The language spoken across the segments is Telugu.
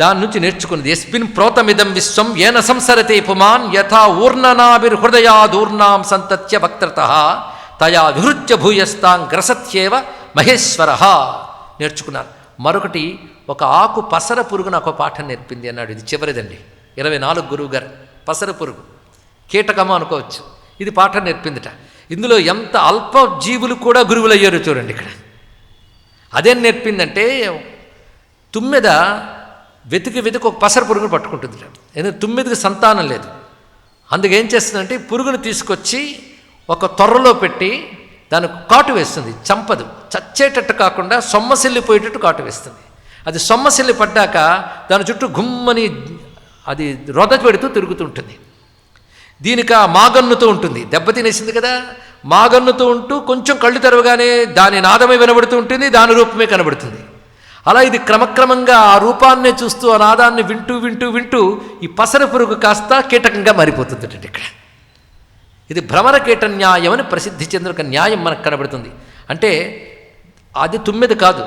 దాని నుంచి నేర్చుకున్నది. ఎస్మిన్ ప్రోతమిదం విశ్వం ఏన సంసరతే పుమాన్ యథా ఊర్ణనాభిర్హృదయాదూర్ణాం సంతత్య వక్త్రత తయా విహృత్య భూయస్తాం గ్రసత్యేవ మహేశ్వర నేర్చుకున్నాను మరొకటి ఒక ఆకు పసర పురుగు నాకు ఒక పాఠం నేర్పింది అన్నాడు. ఇది చివరిదండి. ఇరవై నాలుగు గురువు గారు పసర పురుగు. కీటకము అనుకోవచ్చు. ఇది పాఠం నేర్పిందిట. ఇందులో ఎంత అల్ప జీవులు కూడా గురువులయ్యారు చూడండి ఇక్కడ. అదేం నేర్పిందంటే తుమ్మెద వెతికి వెతికి ఒక పసర పురుగును పట్టుకుంటుంది ఎందుకంటే తుమ్మిదికి సంతానం లేదు. అందుకేం చేస్తుందంటే పురుగును తీసుకొచ్చి ఒక తొర్రలో పెట్టి దానికి కాటు వేస్తుంది. చంపదు. చచ్చేటట్టు కాకుండా సొమ్మసిల్లిపోయేటట్టు కాటు వేస్తుంది. అది సొమ్మసిల్లి పడ్డాక దాని చుట్టూ గుమ్మని అది రొద పెడుతూ తిరుగుతుంటుంది దీనికి ఆ మాగన్నుతో ఉంటుంది. దెబ్బ తినేసింది కదా. మాగన్నుతో ఉంటూ కొంచెం కళ్ళు తెరవగానే దాని నాదమే వినబడుతూ ఉంటుంది. దాని రూపమే కనబడుతుంది. అలా ఇది క్రమక్రమంగా ఆ రూపాన్నే చూస్తూ ఆ నాదాన్ని వింటూ వింటూ వింటూ ఈ పసర పురుగు కాస్త కీటకంగా మారిపోతుంది ఇక్కడ. ఇది భ్రమర కీట న్యాయం అని ప్రసిద్ధి చెందిన ఒక న్యాయం మనకు కనబడుతుంది. అంటే అది తుమ్మెద కాదు.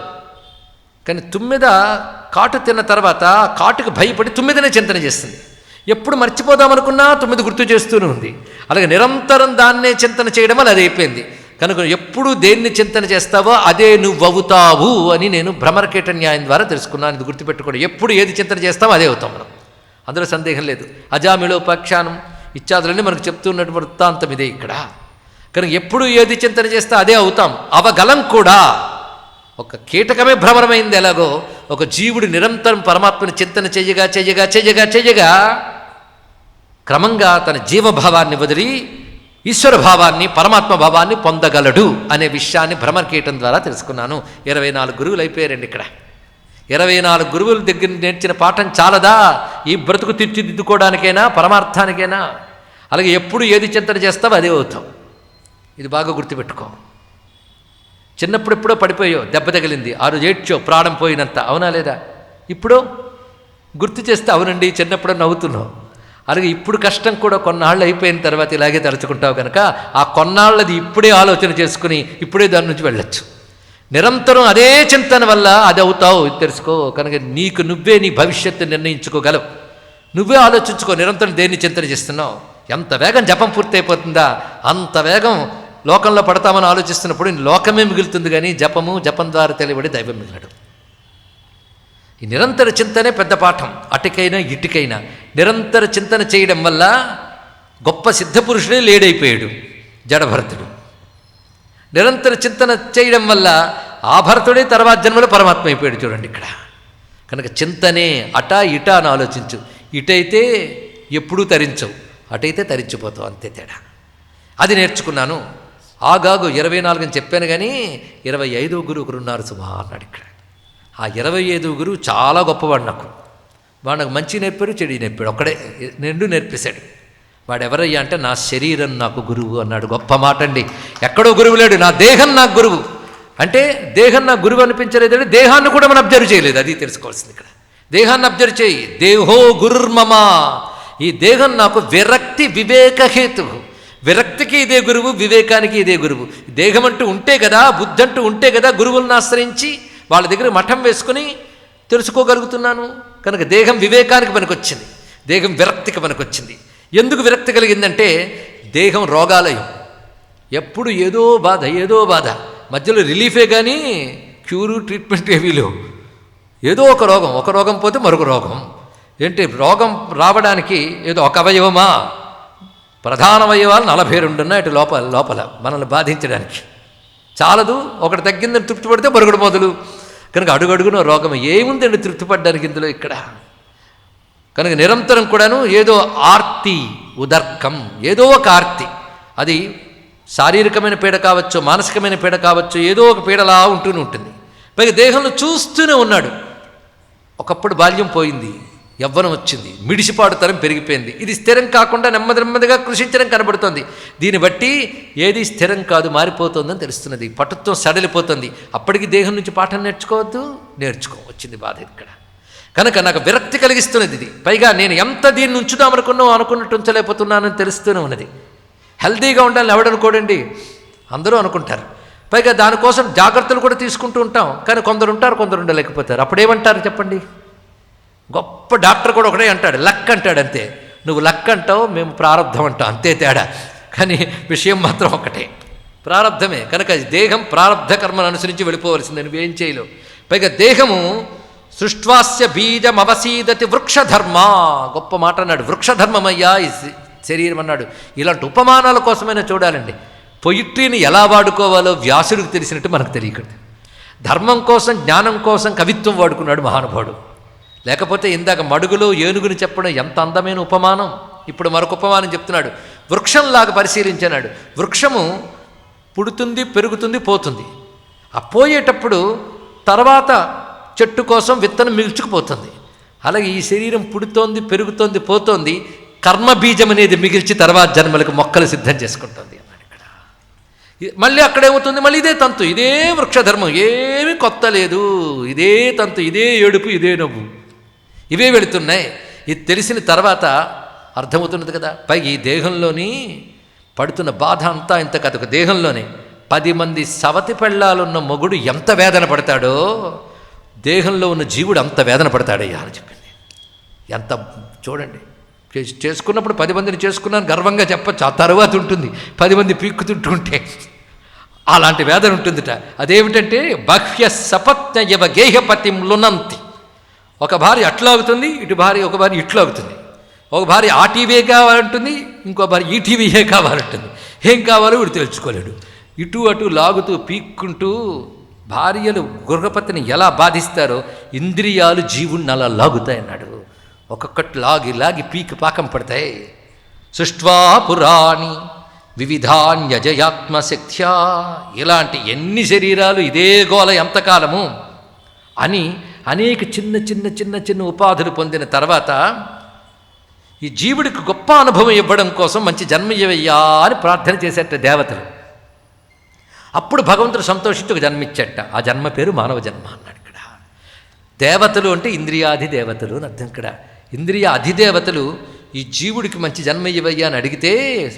కానీ తుమ్మెద కాటు తిన్న తర్వాత కాటుకు భయపడి తుమ్మెదనే చింతన చేస్తుంది. ఎప్పుడు మర్చిపోదామనుకున్నా తొమ్మిది గుర్తు చేస్తూనే ఉంది. అలాగే నిరంతరం దాన్నే చింతన చేయడం అది అయిపోయింది. కనుక ఎప్పుడు దేన్ని చింతన చేస్తావో అదే నువ్వు అవుతావు అని నేను భ్రమరకేట న్యాయం ద్వారా తెలుసుకున్నాను. ఇది గుర్తుపెట్టుకోండి. ఎప్పుడు ఏది చింతన చేస్తావో అదే అవుతాం మనం. అందులో సందేహం లేదు. అజామిళోపాఖ్యానం ఇత్యాదులన్నీ మనకు చెప్తున్నటువంటి వృత్తాంతం ఇదే ఇక్కడ. కనుక ఎప్పుడు ఏది చింతన చేస్తే అదే అవుతాం. అవగలం కూడా. ఒక కీటకమే భ్రమరమైంది ఎలాగో ఒక జీవుడు నిరంతరం పరమాత్మని చింతన చెయ్యగా చెయ్యగా చెయ్యగా చెయ్యగా క్రమంగా తన జీవభావాన్ని వదిలి ఈశ్వర భావాన్ని పరమాత్మ భావాన్ని పొందగలడు అనే విషయాన్ని భ్రమరకీటం ద్వారా తెలుసుకున్నాను. ఇరవై నాలుగు గురువులు అయిపోయారండి ఇక్కడ. ఇరవై నాలుగు గురువుల దగ్గర నేర్చిన పాఠం చాలదా? ఈ బ్రతుకు తీర్చిదిద్దుకోవడానికైనా పరమార్థానికైనా? అలాగే ఎప్పుడు ఏది చింతన చేస్తావో అదే అవుతావు. ఇది బాగా గుర్తుపెట్టుకో. చిన్నప్పుడు ఎప్పుడో పడిపోయావు దెబ్బ తగిలింది. ఆ రోజు ఏడ్చో ప్రాణం పోయినంత. అవునా లేదా? ఇప్పుడు గుర్తు చేస్తే అవునండి చిన్నప్పుడు నవ్వుతున్నావు. అలాగే ఇప్పుడు కష్టం కూడా కొన్నాళ్ళు అయిపోయిన తర్వాత ఇలాగే తలుచుకుంటావు కనుక ఆ కొన్నాళ్ళది ఇప్పుడే ఆలోచన చేసుకుని ఇప్పుడే దాని నుంచి వెళ్ళొచ్చు. నిరంతరం అదే చింతన వల్ల అది అవుతావు ఇది తెలుసుకో కనుక నీకు నువ్వే నీ భవిష్యత్తు నిర్ణయించుకోగలవు. నువ్వే ఆలోచించుకో నిరంతరం దేన్ని చింతన చేస్తున్నావు? ఎంత వేగం జపం పూర్తయిపోతుందా? అంత వేగం లోకంలో పడతామని ఆలోచిస్తున్నప్పుడు లోకమే మిగులుతుంది కానీ జపము జపం ద్వారా తెలియబడి దైవం మిగలడు. ఈ నిరంతర చింతనే పెద్ద పాఠం. అటుకైనా ఇటుకైనా. నిరంతర చింతన చేయడం వల్ల గొప్ప సిద్ధపురుషుడే లేడైపోయాడు జడభరతుడు. నిరంతర చింతన చేయడం వల్ల ఆ భరతుడే తర్వాత జన్మలో పరమాత్మ అయిపోయాడు చూడండి ఇక్కడ. కనుక చింతనే అటా ఇట అని ఆలోచించు. ఇటైతే ఎప్పుడూ తరించవు. అటైతే తరించిపోతావు అంతే తేడా. అది నేర్చుకున్నాను. ఆగాగు ఇరవై నాలుగు అని చెప్పాను కానీ ఇరవై ఐదో గురువు ఒకరు ఉన్నారు సుమా అన్నాడు ఇక్కడ. ఆ ఇరవై ఐదుగురు గురువు చాలా గొప్పవాడు నాకు. వాడు నాకు మంచి నేర్పాడు చెడు నేర్పాడు. ఒక్కడే నిండు నేర్పేశాడు. వాడు ఎవరయ్యా అంటే నా శరీరం నాకు గురువు అన్నాడు. గొప్ప మాట అండి. ఎక్కడో గురువు లేడు. నా దేహం నాకు గురువు. అంటే దేహం నాకు గురువు అనిపించలేదంటే దేహాన్ని కూడా మనం అబ్జర్వ్ చేయలేదు. అది తెలుసుకోవాల్సింది ఇక్కడ. దేహాన్ని అబ్జర్వ్ చేయి. దేహో గురుర్మమ. ఈ దేహం నాకు విరక్తి వివేకహేతు విరక్తికి ఇదే గురువు వివేకానికి ఇదే గురువు. దేహం అంటూ ఉంటే కదా బుద్ధి అంటూ ఉంటే కదా గురువులను ఆశ్రయించి వాళ్ళ దగ్గర మఠం వేసుకుని తెలుసుకోగలుగుతున్నాను. కనుక దేహం వివేకానికి పనికొచ్చింది. దేహం విరక్తికి పనికొచ్చింది. ఎందుకు విరక్తి కలిగిందంటే దేహం రోగాలయం. ఎప్పుడు ఏదో బాధ ఏదో బాధ. మధ్యలో రిలీఫే కానీ క్యూరు ట్రీట్మెంట్ ఏమీ లేవు. ఏదో ఒక రోగం ఒక రోగం పోతే మరొక రోగం. ఏంటి రోగం రావడానికి ఏదో ఒక అవయవమా? ప్రధాన అవయవాలు నలభై రెండు ఉన్నాయి ఇటు లోపల లోపల మనల్ని బాధించడానికి. చాలదు ఒకటి తగ్గిందని తృప్తి పడితే మరొకటి మొదలు. కనుక అడుగడుగున రోగం ఏముందండి తృప్తిపడ్డానికి ఇందులో ఇక్కడ? కనుక నిరంతరం కూడాను ఏదో ఆర్తి ఉదర్కం ఏదో ఒక ఆర్తి. అది శారీరకమైన పీడ కావచ్చు మానసికమైన పీడ కావచ్చు ఏదో ఒక పీడలా ఉంటూనే ఉంటుంది. పైగా దేహంలో చూస్తూనే ఉన్నాడు. ఒకప్పుడు బాల్యం పోయింది. యవ్వనం వచ్చింది. మిడిసిపాడుతనం పెరిగిపోయింది. ఇది స్థిరం కాకుండా నెమ్మది నెమ్మదిగా కృషించడం కనబడుతోంది. దీన్ని బట్టి ఏది స్థిరం కాదు మారిపోతుందని తెలుస్తున్నది. పటుత్వం సడలిపోతుంది. అప్పటికి దేహం నుంచి పాఠం నేర్చుకోవద్దు నేర్చుకో. వచ్చింది బాధ ఇక్కడ. కనుక నాకు విరక్తి కలిగిస్తున్నది ఇది. పైగా నేను ఎంత దీన్ని ఉంచుదామనుకున్నావు అనుకున్నట్టు ఉంచలేకపోతున్నానని తెలుస్తూనే ఉన్నది. హెల్తీగా ఉండాలని ఎవడనుకోడండి అందరూ అనుకుంటారు. పైగా దానికోసం జాగ్రత్తలు కూడా తీసుకుంటూ ఉంటాం. కానీ కొందరు ఉంటారు కొందరు ఉండలేకపోతారు. అప్పుడేమంటారు చెప్పండి? గొప్ప డాక్టర్ కూడా ఒకటే అంటాడు లక్ అంటాడు అంతే. నువ్వు లక్ అంటావు మేము ప్రారంధం అంటాం అంతే తేడా. కానీ విషయం మాత్రం ఒకటే. ప్రారంధమే కనుక దేహం ప్రారంధ కర్మను అనుసరించి వెళ్ళిపోవలసింది నువ్వేం చేయలేవు. పైగా దేహము సృష్వాస్య బీజం అవసీదతి వృక్షధర్మ. గొప్ప మాట అన్నాడు. వృక్షధర్మమయ్యా ఈ శరీరం అన్నాడు. ఇలాంటి ఉపమానాల కోసమైనా చూడాలండి. పొయిట్రీని ఎలా వాడుకోవాలో వ్యాసుడికి తెలిసినట్టు మనకు తెలియకూడదు. ధర్మం కోసం జ్ఞానం కోసం కవిత్వం వాడుకున్నాడు మహానుభావుడు. లేకపోతే ఇందాక మడుగులో ఏనుగుని చెప్పడం ఎంత అందమైన ఉపమానం? ఇప్పుడు మరొక ఉపమానం చెప్తున్నాడు. వృక్షంలాగా పరిశీలించినాడు వృక్షము పుడుతుంది పెరుగుతుంది పోతుంది. ఆ పోయేటప్పుడు తర్వాత చెట్టు కోసం విత్తనం మిగిల్చుకుపోతుంది. అలాగే ఈ శరీరం పుడుతోంది పెరుగుతోంది పోతోంది కర్మబీజం అనేది మిగిల్చి తర్వాత జన్మలకు మొక్కలు సిద్ధం చేసుకుంటుంది అన్నాడు ఇక్కడ. మళ్ళీ అక్కడేమవుతుంది మళ్ళీ ఇదే తంతు ఇదే వృక్షధర్మం. ఏమీ కొత్త లేదు. ఇదే తంతు ఇదే ఏడుపు ఇదే నవ్వు. ఇవే వెళుతున్నాయి. ఇది తెలిసిన తర్వాత అర్థమవుతున్నది కదా. పైగా ఈ దేహంలోని పడుతున్న బాధ అంతా ఇంత కథ ఒక దేహంలోనే పది మంది సవతి పెళ్ళాలున్న మొగుడు ఎంత వేదన పడతాడో దేహంలో ఉన్న జీవుడు అంత వేదన పడతాడయ్యా అని చెప్పింది ఎంత చూడండి. చేసుకున్నప్పుడు పది మందిని చేసుకున్నాను గర్వంగా చెప్పచ్చు. ఆ తర్వాత ఉంటుంది. పది మంది పీక్కుతుంటుంటే అలాంటి వేదన ఉంటుందిట. అదేమిటంటే బహ్య సపత్న యవ గేహపతిం లునంతి. ఒక భార్య అట్లాగుతుంది ఇటు భార్య ఒక భార్య ఇట్లాగుతుంది ఒక భార్య ఆ టీవీ కావాలంటుంది ఇంకో భార్య ఈ టీవీయే కావాలంటుంది. ఏం కావాలో వీడు తెలుసుకోలేడు. ఇటు అటు లాగుతూ పీక్కుంటూ భార్యలు గృహపతిని ఎలా బాధిస్తారో ఇంద్రియాలు జీవుణ్ణి అలా లాగుతాయన్నాడు. ఒక్కొక్కటి లాగి లాగి పీకి పాకం పడతాయి. సృష్వా పురాణి వివిధాన్యజయాత్మశక్త్యా ఇలాంటి ఎన్ని శరీరాలు ఇదే గోల ఎంతకాలము అని అనేక చిన్న చిన్న చిన్న చిన్న ఉపాధులు పొందిన తర్వాత ఈ జీవుడికి గొప్ప అనుభవం ఇవ్వడం కోసం మంచి జన్మ ఇవ్వయ్యా అని ప్రార్థన చేసేట దేవతలు. అప్పుడు భగవంతుడు సంతోషించి ఒక ఆ జన్మ పేరు మానవ జన్మ అన్నాడు ఇక్కడ. దేవతలు అంటే ఇంద్రియాధి దేవతలు అని అర్థం ఇక్కడ. ఇంద్రియ అధిదేవతలు ఈ జీవుడికి మంచి జన్మ ఇవ్వయ్యా అని అడిగితే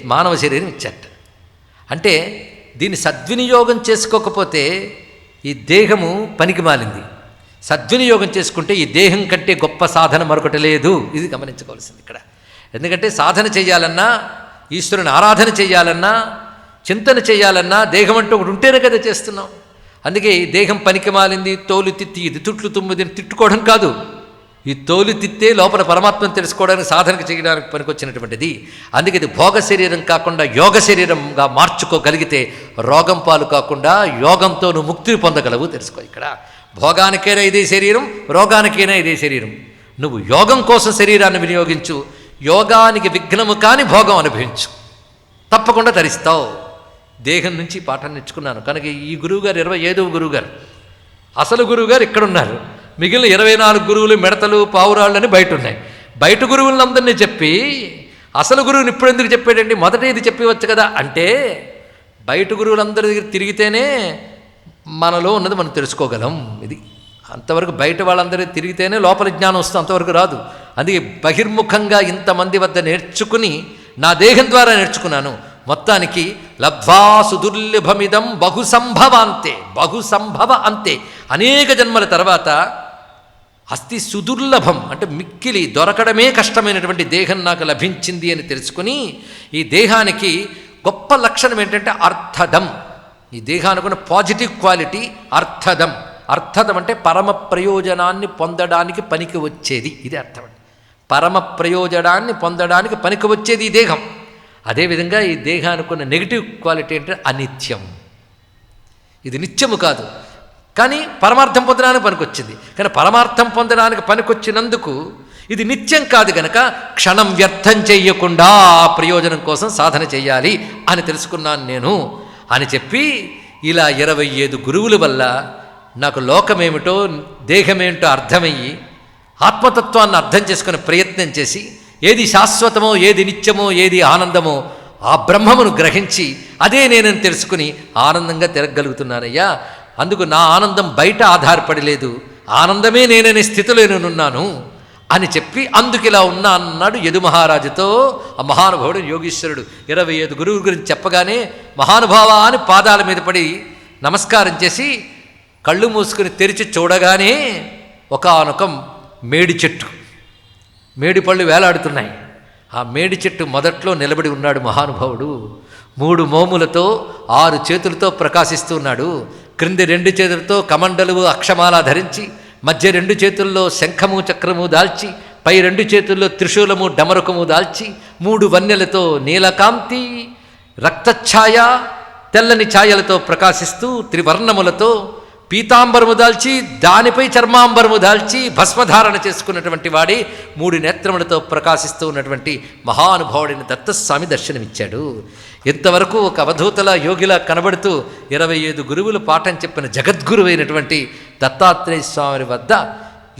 మానవ శరీరం ఇచ్చట. అంటే దీన్ని సద్వినియోగం చేసుకోకపోతే ఈ దేహము పనికి మాలింది. సద్వినియోగం చేసుకుంటే ఈ దేహం కంటే గొప్ప సాధన మరొకటి లేదు. ఇది గమనించుకోవాల్సింది ఇక్కడ. ఎందుకంటే సాధన చేయాలన్నా ఈశ్వరుని ఆరాధన చేయాలన్నా చింతన చేయాలన్నా దేహం అంటూ ఒకటి ఉంటేనే కదా చేస్తున్నాం. అందుకే ఈ దేహం పనికి మాలింది తోలు తిత్తి ఇది తుట్లు తుమ్మిది తిట్టుకోవడం కాదు. ఈ తోలు తిత్తే లోపల పరమాత్మను తెలుసుకోవడానికి సాధనకు చేయడానికి పనికొచ్చినటువంటిది. అందుకే ఇది భోగ శరీరం కాకుండా యోగ శరీరంగా మార్చుకోగలిగితే రోగం పాలు కాకుండా యోగంతో నువ్వు ముక్తిని పొందగలవు తెలుసుకో ఇక్కడ. భోగానికైనా ఇదే శరీరం రోగానికైనా ఇదే శరీరం. నువ్వు యోగం కోసం శరీరాన్ని వినియోగించు యోగానికి విఘ్నము కాని భోగం అనుభవించు. తప్పకుండా ధరిస్తావు. దేహం నుంచి పాఠం నేర్చుకున్నాను. కనుక ఈ గురువుగారు ఇరవై ఐదవ గురువుగారు అసలు గురువుగారు ఇక్కడ ఉన్నారు మిగిలిన ఇరవై నాలుగు గురువులు మిడతలు అని బయట ఉన్నాయి బయట గురువులందరినీ చెప్పి అసలు గురువుని ఇప్పుడు ఎందుకు చెప్పాడండి? మొదట ఇది చెప్పవచ్చు కదా? అంటే బయట గురువులందరి దగ్గర తిరిగితేనే మనలో ఉన్నది మనం తెలుసుకోగలం. ఇది అంతవరకు బయట వాళ్ళందరూ తిరిగితేనే లోపల జ్ఞానం వస్తుంది అంతవరకు రాదు. అందుకే బహిర్ముఖంగా ఇంతమంది వద్ద నేర్చుకుని నా దేహం ద్వారా నేర్చుకున్నాను. మొత్తానికి లబ్ధ్వా సుదుర్లభమిదం బహు సంభవ అంతే బహు సంభవ అంతే. అనేక జన్మల తర్వాత అస్థి సుదుర్లభం అంటే మిక్కిలి దొరకడమే కష్టమైనటువంటి దేహం నాకు లభించింది అని తెలుసుకుని ఈ దేహానికి గొప్ప లక్షణం ఏంటంటే అర్థదం. ఈ దేహానికి ఉన్న పాజిటివ్ క్వాలిటీ అర్థదం. అర్థదం అంటే పరమ ప్రయోజనాన్ని పొందడానికి పనికి వచ్చేది. ఇది అర్థం అండి. పరమ ప్రయోజనాన్ని పొందడానికి పనికి వచ్చేది ఈ దేహం. అదేవిధంగా ఈ దేహానికి ఉన్న నెగిటివ్ క్వాలిటీ అంటే అనిత్యం. ఇది నిత్యము కాదు. కానీ పరమార్థం పొందడానికి పనికొచ్చింది. కానీ పరమార్థం పొందడానికి పనికొచ్చినందుకు ఇది నిత్యం కాదు గనక క్షణం వ్యర్థం చేయకుండా ప్రయోజనం కోసం సాధన చేయాలి అని తెలుసుకున్నాను నేను. అని చెప్పి ఇలా ఇరవై ఐదు గురువుల వల్ల నాకు లోకమేమిటో దేహమేమిటో అర్థమయ్యి ఆత్మతత్వాన్ని అర్థం చేసుకునే ప్రయత్నం చేసి ఏది శాశ్వతమో ఏది నిత్యమో ఏది ఆనందమో ఆ బ్రహ్మమును గ్రహించి అదే నేనని తెలుసుకుని ఆనందంగా తిరగలుగుతున్నానయ్యా అందుకు నా ఆనందం బయట ఆధారపడి లేదు ఆనందమే నేననే స్థితిలో నేనున్నాను. అని చెప్పి అందుకు ఇలా ఉన్నా అన్నాడు యదు మహారాజుతో ఆ మహానుభావుడు యోగీశ్వరుడు ఇరవై ఐదు గురువు గురించి చెప్పగానే మహానుభావ అని పాదాల మీద పడి నమస్కారం చేసి కళ్ళు మూసుకుని తెరిచి చూడగానే ఒకానొక మేడి చెట్టు మేడిపళ్ళు వేలాడుతున్నాయి. ఆ మేడి చెట్టు మొదట్లో నిలబడి ఉన్నాడు మహానుభావుడు. మూడు మోములతో ఆరు చేతులతో ప్రకాశిస్తూ ఉన్నాడు. క్రింది రెండు చేతులతో కమండలు అక్షమాల ధరించి మధ్య రెండు చేతుల్లో శంఖము చక్రము దాల్చి పై రెండు చేతుల్లో త్రిశూలము డమరుకము దాల్చి మూడు వన్నెలతో నీలకాంతి రక్తఛాయ తెల్లని ఛాయలతో ప్రకాశిస్తూ త్రివర్ణములతో పీతాంబరము దాల్చి దానిపై చర్మాంబరము దాల్చి భస్మధారణ చేసుకున్నటువంటి వాడి మూడు నేత్రములతో ప్రకాశిస్తూ ఉన్నటువంటి మహానుభావుడిని దత్తస్వామి దర్శనమిచ్చాడు. ఇంతవరకు ఒక అవధూతల యోగిలా కనబడుతూ ఇరవై ఐదు గురువులు పాఠం చెప్పిన జగద్గురువైనటువంటి దత్తాత్రేయ స్వామి వద్ద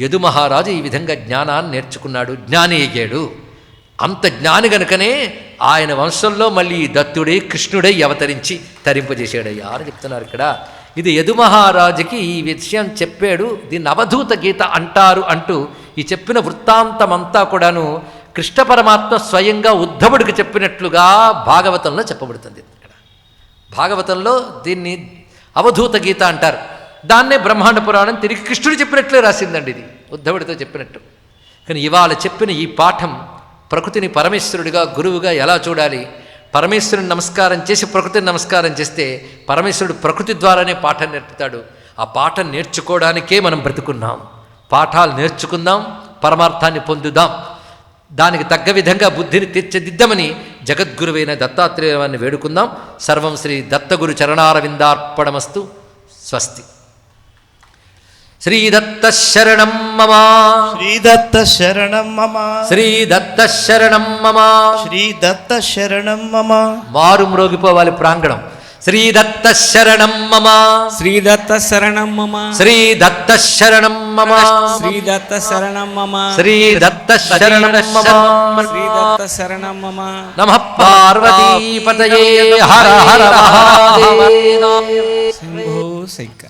యదు మహారాజు ఈ విధంగా జ్ఞానాన్ని నేర్చుకున్నాడు జ్ఞాని అయ్యాడు. అంత జ్ఞాని గనుకనే ఆయన వంశంలో మళ్ళీ దత్తుడై దత్తుడే కృష్ణుడై అవతరించి తరింపజేశాడయ్యా. అని చెప్తున్నారు ఇక్కడ. ఇది యదు మహారాజుకి ఈ విషయం చెప్పాడు దీన్ని అవధూత గీత అంటారు అంటూ ఈ చెప్పిన వృత్తాంతమంతా కూడాను కృష్ణ పరమాత్మ స్వయంగా ఉద్ధవుడికి చెప్పినట్లుగా భాగవతంలో చెప్పబడుతుంది. ఇక్కడ భాగవతంలో దీన్ని అవధూత గీత అంటారు. దాన్నే బ్రహ్మాండ పురాణం తిరిగి కృష్ణుడు చెప్పినట్లే రాసిందండి ఇది ఉద్ధవుడితో చెప్పినట్టు. కానీ ఇవాళ చెప్పిన ఈ పాఠం ప్రకృతిని పరమేశ్వరుడిగా గురువుగా ఎలా చూడాలి? పరమేశ్వరుని నమస్కారం చేసి ప్రకృతిని నమస్కారం చేస్తే పరమేశ్వరుడు ప్రకృతి ద్వారానే పాఠం నేర్పుతాడు. ఆ పాఠం నేర్చుకోవడానికే మనం బ్రతుకున్నాం. పాఠాలు నేర్చుకుందాం పరమార్థాన్ని పొందుదాం. దానికి తగ్గ విధంగా బుద్ధిని తీర్చిదిద్దమని జగద్గురువైన దత్తాత్రేయాన్ని వేడుకుందాం. సర్వం శ్రీ దత్తగురు చరణారవిందార్పణమస్తు. స్వస్తి. శ్రీదత్త శరణం మమ. శ్రీదత్త శరణం మమ. శ్రీదత్త శరణం మమ. శ్రీదత్త శరణం మమ. మారు మ్రోగిపోవాలి ప్రాంగణం. శ్రీదత్త శరణం మమ. శ్రీదత్త శరణం మమ. శ్రీదత్త శరణం మమ. శ్రీదత్త శరణం మమ. శ్రీదత్త శరణం మమ. శ్రీదత్త శరణం మమ. నమ పార్వతీపతయే హర హర మహాదేవ. శంభో శంకర.